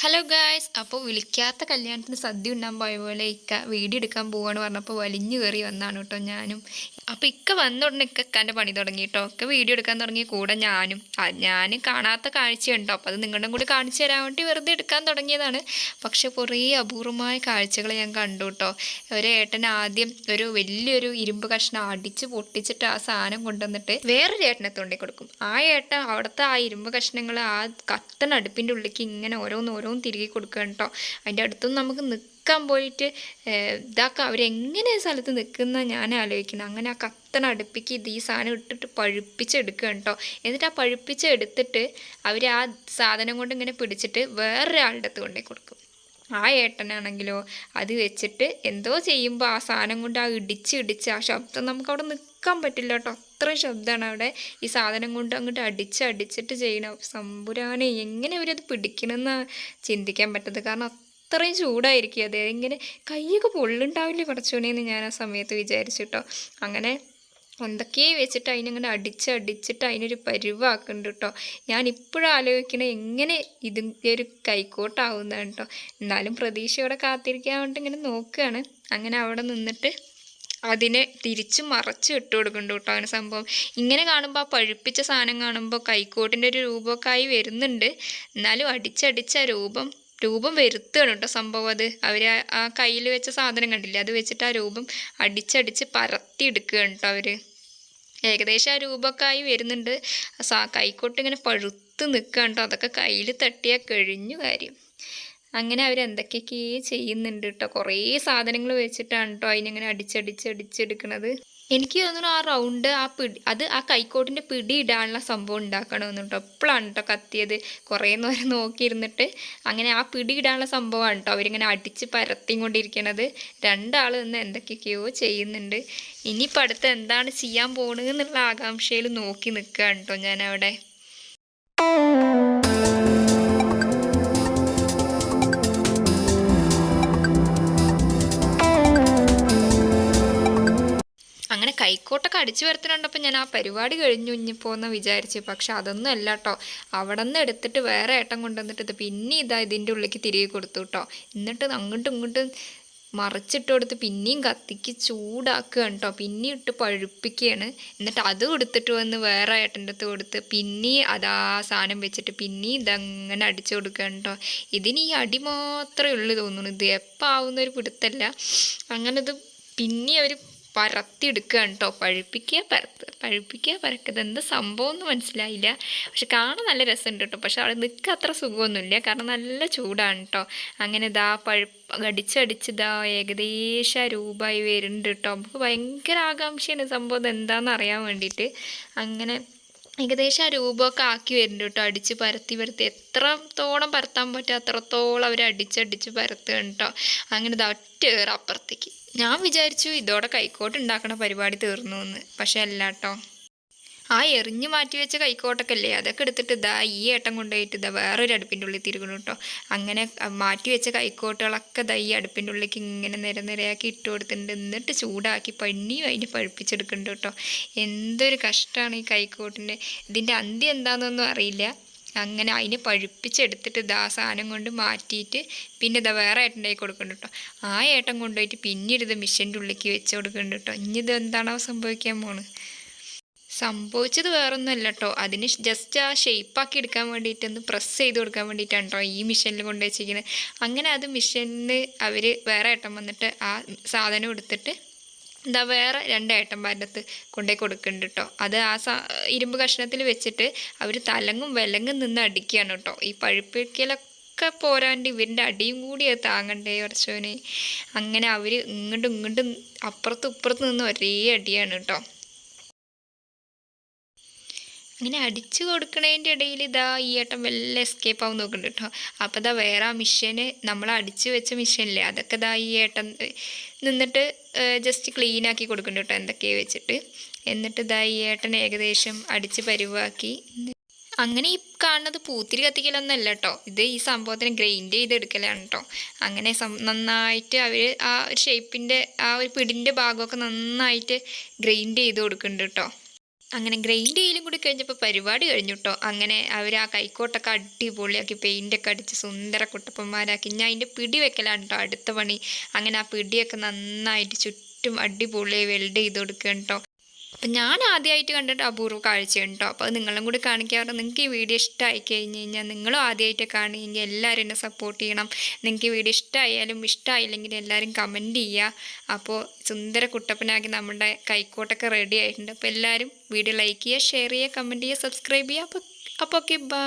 Hello guys അപ്പോൾ വിളിക്കാത്ത കല്യാണത്തിന് സദ്യ ഉണ്ടാൻ പോയ പോലെ ഇക്ക വീഡിയോ എടുക്കാൻ പോവാണ് പറഞ്ഞപ്പോൾ വലിഞ്ഞു കയറി വന്നാണ് കേട്ടോ ഞാനും. അപ്പോൾ ഇക്ക വന്ന ഉടനെ ഇക്കന്റെ പണി തുടങ്ങി കേട്ടോ ഒക്കെ വീഡിയോ എടുക്കാൻ തുടങ്ങി കൂടെ ഞാനും. ഞാൻ കാണാത്ത കാഴ്ചയുണ്ടോ. അപ്പോൾ അത് നിങ്ങളുടെ കൂടി കാണിച്ചു തരാൻ വേണ്ടി വെറുതെ എടുക്കാൻ തുടങ്ങിയതാണ്. പക്ഷേ കുറേ അപൂർവമായ കാഴ്ചകൾ ഞാൻ കണ്ടു കേട്ടോ ഒരു ഏട്ടൻ ആദ്യം ഒരു വലിയൊരു ഇരുമ്പ് കഷ്ണം അടിച്ച് പൊട്ടിച്ചിട്ട് ആ സാധനം കൊണ്ടുവന്നിട്ട് വേറൊരു ഏട്ടനെ തൊണ്ടി കൊടുക്കും ആ ഏട്ടൻ അവിടുത്തെ ആ ഇരുമ്പ് കഷ്ണങ്ങൾ ആ കത്തണ അടുപ്പിന്റെ ഉള്ളിലേക്ക് ഇങ്ങനെ ഓരോന്ന് ഓരോന്ന് തിരികെ കൊടുക്കുക കേട്ടോ. അതിന്റെ അടുത്തൊന്നും നമുക്ക് നിൽക്കാൻ പോയിട്ട് ഇതാക്കാം അവരെങ്ങനെ സ്ഥലത്ത് നിൽക്കുന്ന ഞാൻ ആലോചിക്കുന്നത്. അങ്ങനെ ആ കത്തണ അടുപ്പിക്ക് ഇത് ഈ സാധനം ഇട്ടിട്ട് പഴുപ്പിച്ചെടുക്കുക കേട്ടോ. എന്നിട്ട് ആ പഴുപ്പിച്ചെടുത്തിട്ട് അവർ ആ സാധനം കൊണ്ട് ഇങ്ങനെ പിടിച്ചിട്ട് വേറൊരാളുടെ അടുത്ത് കൊണ്ടേ കൊടുക്കും. ആ ഏട്ടനാണെങ്കിലോ അത് വെച്ചിട്ട് എന്തോ ചെയ്യുമ്പോൾ ആ സാധനം കൊണ്ട് ആ ഇടിച്ച് ഇടിച്ച് ആ ശബ്ദം നമുക്ക് അവിടെ നിൽക്കാൻ പറ്റില്ല കേട്ടോ. അത്ര ശബ്ദമാണ് അവിടെ. ഈ സാധനം കൊണ്ട് അങ്ങോട്ട് അടിച്ച് അടിച്ചിട്ട് ചെയ്യണം സമ്പുരാനെ എങ്ങനെ ഇവരത് പിടിക്കണമെന്ന് ചിന്തിക്കാൻ പറ്റത് കാരണം അത്രയും ചൂടായിരിക്കും അത്. ഇങ്ങനെ കൈയൊക്കെ പൊള്ളുണ്ടാവില്ലേ കുറച്ചുകൂടിയെന്ന് ഞാൻ ആ സമയത്ത് വിചാരിച്ചു കേട്ടോ. അങ്ങനെ എന്തൊക്കെയോ വെച്ചിട്ട് അതിനങ്ങനെ അടിച്ച് അടിച്ചിട്ട് അതിനൊരു പരിവാക്കുന്നുണ്ട് കേട്ടോ ഞാൻ ഇപ്പോഴും ആലോചിക്കണ എങ്ങനെ ഇതിന്റെ ഒരു കൈക്കോട്ടാവുന്നതാണ് കേട്ടോ എന്നാലും പ്രതീക്ഷയോടെ കാത്തിരിക്കാൻ വേണ്ടി ഇങ്ങനെ നോക്കുകയാണ് അങ്ങനെ അവിടെ നിന്നിട്ട് അതിനെ തിരിച്ച് മറച്ച് ഇട്ട് കൊടുക്കുന്നുണ്ട് കേട്ടോ അങ്ങനെ സംഭവം. ഇങ്ങനെ കാണുമ്പോൾ ആ പഴുപ്പിച്ച സാധനം കാണുമ്പോൾ കൈക്കോട്ടിന്റെ ഒരു രൂപമൊക്കെ ആയി വരുന്നുണ്ട്. എന്നാലും അടിച്ചടിച്ച രൂപം രൂപം വരുത്തുകയാണ് കേട്ടോ സംഭവം അത്. അവർ ആ കയ്യിൽ വെച്ച സാധനം കണ്ടില്ലേ? അത് വെച്ചിട്ട് ആ രൂപം അടിച്ചടിച്ച് പരത്തി എടുക്കുകയാണ് കേട്ടോ അവർ ഏകദേശം ആ രൂപമൊക്കെ ആയി വരുന്നുണ്ട്. സാ കൈക്കോട്ട് ഇങ്ങനെ പഴുത്ത് നിൽക്കുകയാണ് കേട്ടോ. അതൊക്കെ കയ്യിൽ തട്ടിയാൽ കഴിഞ്ഞു കാര്യം. അങ്ങനെ അവർ എന്തൊക്കെയൊക്കെയേ ചെയ്യുന്നുണ്ട് കേട്ടോ. കുറേ സാധനങ്ങൾ വെച്ചിട്ടാണ് കേട്ടോ അതിനിങ്ങനെ അടിച്ചടിച്ച് അടിച്ചെടുക്കണത്. എനിക്ക് തോന്നുന്നു ആ റൗണ്ട് ആ പിടി അത് ആ കൈക്കോട്ടിന്റെ പിടി ഇടാനുള്ള സംഭവം ഉണ്ടാക്കണമെന്ന് കേട്ടോ. എപ്പോഴാണ് കേട്ടോ കത്തിയത്. കുറേ നേരം നോക്കിയിരുന്നിട്ട് അങ്ങനെ ആ പിടി ഇടാനുള്ള സംഭവമാണ് കേട്ടോ. അവരിങ്ങനെ അടിച്ച് പരത്തിക്കൊണ്ടിരിക്കണത്. രണ്ടാൾ നിന്ന് എന്തൊക്കെയൊക്കെയോ ചെയ്യുന്നുണ്ട്. ഇനിയിപ്പോൾ അടുത്ത് എന്താണ് ചെയ്യാൻ പോകണമെന്നുള്ള ആകാംക്ഷയിൽ നോക്കി നിൽക്കുകയാണ് കേട്ടോ ഞാൻ അവിടെ കൈക്കോട്ടൊക്കെ അടിച്ചു വരുത്തുന്നുണ്ടപ്പോൾ ഞാൻ ആ പരിപാടി കഴിഞ്ഞു ഇഞ്ഞിപ്പോന്ന് വിചാരിച്ച്. പക്ഷെ അതൊന്നും അല്ല കേട്ടോ അവിടെ നിന്ന് എടുത്തിട്ട് വേറെ ഏട്ടം കൊണ്ടുവന്നിട്ട് ഇത് പിന്നെ ഇതാ ഇതിന്റെ ഉള്ളിലേക്ക് തിരികെ കൊടുത്തു കേട്ടോ എന്നിട്ട് അങ്ങോട്ടും ഇങ്ങോട്ടും മറിച്ചിട്ട് കൊടുത്ത് പിന്നെയും കത്തിക്ക് ചൂടാക്കുകയാണ് കേട്ടോ പിന്നെയും ഇട്ട് പഴുപ്പിക്കുകയാണ്. എന്നിട്ട് അത് കൊടുത്തിട്ട് വന്ന് വേറെ ഏട്ടന്റെ അടുത്ത് കൊടുത്ത് പിന്നെയും അതാ സാധനം വെച്ചിട്ട് പിന്നെയും ഇതങ്ങനെ അടിച്ചു കൊടുക്കുകയാണ് കേട്ടോ ഇതിന് ഈ അടി മാത്രമേ ഉള്ളൂ തോന്നുന്നു. ഇത് എപ്പോൾ ആവുന്ന ഒരു പിടുത്തല്ല. അങ്ങനെ ഇത് പിന്നെ അവർ പരത്തിയെടുക്കുകയാണ് കേട്ടോ പഴുപ്പിക്കുക പരത്ത് പഴുപ്പിക്കുക പരക്കുന്നത് എന്ത് സംഭവം എന്ന് മനസ്സിലായില്ല. പക്ഷെ കാണാൻ നല്ല രസമുണ്ട് കേട്ടോ. പക്ഷെ അവിടെ നിൽക്കുക അത്ര സുഖമൊന്നുമില്ല. കാരണം നല്ല ചൂടാണ് കേട്ടോ അങ്ങനെ ഇതാ പഴുപ്പ് അടിച്ചടിച്ച് ഏകദേശം രൂപമായി വരുന്നുണ്ട് കേട്ടോ. നമുക്ക് ഭയങ്കര ആകാംക്ഷയാണ് സംഭവം എന്താണെന്ന് അറിയാൻ വേണ്ടിയിട്ട്. അങ്ങനെ ഏകദേശം ആ രൂപമൊക്കെ ആക്കി വരുന്നുണ്ട് കേട്ടോ. അടിച്ച് പരത്തി പരത്തി. എത്രത്തോളം പരത്താൻ പറ്റുമോ അത്രത്തോളം അവർ അടിച്ചടിച്ച് പരത്തുകയാണ് കേട്ടോ. അങ്ങനെ ഇത് ഒറ്റേറെ അപ്പുറത്തേക്ക്. ഞാൻ വിചാരിച്ചു ഇതോടെ കൈക്കോട്ട് ഉണ്ടാക്കണ പരിപാടി തീർന്നു എന്ന്. പക്ഷെ അല്ല കേട്ടോ. ആ എറിഞ്ഞു മാറ്റി വെച്ച കൈക്കോട്ടൊക്കെ അതൊക്കെ എടുത്തിട്ട് ഇതാ ഈ ഏട്ടം കൊണ്ടുപോയിട്ട് ഇതാ വേറൊരു അടുപ്പിന്റെ ഉള്ളിൽ തിരുകണം കേട്ടോ. അങ്ങനെ മാറ്റി വെച്ച കൈക്കോട്ടുകളൊക്കെ ഇതാ ഈ അടുപ്പിന്റെ ഉള്ളിലേക്ക് ഇങ്ങനെ നിര നിരയാക്കി ഇട്ട് കൊടുത്തിട്ടുണ്ട്. എന്നിട്ട് ചൂടാക്കി പണിയും അതിന് പഴുപ്പിച്ചെടുക്കുന്നുണ്ട് കേട്ടോ. എന്തൊരു കഷ്ടമാണ് ഈ കൈക്കോട്ടിന്റെ. ഇതിന്റെ അന്ത്യം എന്താണെന്നൊന്നും അറിയില്ല. അങ്ങനെ അതിനെ പഴുപ്പിച്ചെടുത്തിട്ട് ഇതാ സാധനം കൊണ്ട് മാറ്റിയിട്ട് പിന്നെ ഇതാ വേറെ ഏട്ടന്റെ കൊടുക്കുന്നുണ്ട് കേട്ടോ. ആ ഏട്ടൻ കൊണ്ടുപോയിട്ട് പിന്നീട് ഇത് മിഷന്റെ ഉള്ളിലേക്ക് വെച്ച് കൊടുക്കുന്നുണ്ട് കേട്ടോ. ഇനി ഇത് എന്താണോ സംഭവിക്കാൻ പോണ് സംഭവിച്ചത് വേറൊന്നുമല്ല കേട്ടോ അതിന് ജസ്റ്റ് ആ ഷേപ്പാക്കി എടുക്കാൻ വേണ്ടിയിട്ട് ഒന്ന് പ്രസ് ചെയ്ത് കൊടുക്കാൻ വേണ്ടിയിട്ടാണ് കേട്ടോ ഈ മിഷനിൽ കൊണ്ട് വെച്ചിരിക്കുന്നത് അങ്ങനെ അത് മിഷനിൽ അവർ വേറെ ഏട്ടൻ വന്നിട്ട് ആ സാധനം എടുത്തിട്ട് എന്താ വേറെ രണ്ട് ഏട്ടന്മാരുടെ അടുത്ത് കൊണ്ടുപോയി കൊടുക്കുന്നുണ്ട് കേട്ടോ അത് ആ സാ ഇരുമ്പ് കഷ്ണത്തിൽ വെച്ചിട്ട് അവർ തലങ്ങും വിലങ്ങും നിന്ന് അടിക്കുകയാണ് കേട്ടോ ഈ പഴുപ്പിക്കലൊക്കെ പോരാണ്ട് ഇവരിന്റെ അടിയും കൂടി അത് താങ്ങണ്ടേ കുറച്ചോനെ അങ്ങനെ അവർ ഇങ്ങോട്ടും ഇങ്ങോട്ടും അപ്പുറത്തും ഇപ്പുറത്തും നിന്ന് ഒരേ അടിയാണ് കേട്ടോ അങ്ങനെ അടിച്ചു കൊടുക്കണതിന്റെ ഇടയിൽ ഇതാ ഈ ഏട്ടൻ വല്ല എസ്കേപ്പ് ആവും നോക്കുന്നുണ്ട് കേട്ടോ അപ്പോൾ ഇതാ വേറെ ആ മിഷ്യന് നമ്മൾ അടിച്ചു വെച്ച മിഷ്യനില്ലേ അതൊക്കെ ഇതാ ഈ ഏട്ടൻ നിന്നിട്ട് ജസ്റ്റ് ക്ലീൻ ആക്കി കൊടുക്കുന്നുണ്ട് കേട്ടോ എന്തൊക്കെ വെച്ചിട്ട്. എന്നിട്ട് ഇതാ ഈ ഏട്ടൻ ഏകദേശം അടിച്ച് പരിവാക്കി. അങ്ങനെ ഈ കാണുന്നത് പൂത്തിരി കത്തിക്കലൊന്നല്ല കേട്ടോ ഇത് ഈ സംഭവത്തിന് ഗ്രൈൻഡ് ചെയ്തെടുക്കലാണ് കേട്ടോ അങ്ങനെ നന്നായിട്ട് അവർ ആ ഒരു ഷേപ്പിന്റെ ആ ഒരു പിടിന്റെ ഭാഗമൊക്കെ നന്നായിട്ട് ഗ്രൈൻഡ് ചെയ്ത് കൊടുക്കുന്നുണ്ട് കേട്ടോ അങ്ങനെ ഗ്രൈൻഡ് ചെയ്യലും കൂടി കഴിഞ്ഞപ്പോൾ പരിപാടി കഴിഞ്ഞു കേട്ടോ അങ്ങനെ അവർ ആ കൈക്കോട്ടൊക്കെ അടിപൊളിയാക്കി പെയിന്റൊക്കെ അടിച്ച് സുന്ദര കുട്ടപ്പന്മാരാക്കി. ഞാൻ അതിന്റെ പിടി വെക്കലാണ് കേട്ടോ അടുത്ത പണി. അങ്ങനെ ആ പിടിയൊക്കെ നന്നായിട്ട് ചുറ്റും അടിപൊളിയായി വെൽഡ് ചെയ്ത് കൊടുക്കുകയാണ് കേട്ടോ അപ്പം ഞാൻ ആദ്യമായിട്ട് കണ്ടിട്ട് അപൂർവ കാഴ്ചയുണ്ട് കേട്ടോ. അപ്പോൾ നിങ്ങളും കൂടി കാണിക്കാറ് നിങ്ങൾക്ക് ഈ വീഡിയോ ഇഷ്ടമായി കഴിഞ്ഞ് കഴിഞ്ഞാൽ നിങ്ങളും ആദ്യമായിട്ട് കാണുകയെങ്കിൽ എല്ലാവരും എന്നെ സപ്പോർട്ട് ചെയ്യണം. നിങ്ങൾക്ക് ഈ വീഡിയോ ഇഷ്ടമായാലും ഇഷ്ടമായില്ലെങ്കിൽ എല്ലാവരും കമന്റ് ചെയ്യുക. അപ്പോൾ സുന്ദര കുട്ടപ്പനാക്കി നമ്മുടെ കൈക്കോട്ടൊക്കെ റെഡി ആയിട്ടുണ്ട്. അപ്പോൾ എല്ലാവരും വീഡിയോ ലൈക്ക് ചെയ്യുക ഷെയർ ചെയ്യുക കമന്റ് ചെയ്യുക സബ്സ്ക്രൈബ് ചെയ്യുക. അപ്പോൾ അപ്പോൾ ഓക്കെ ബൈ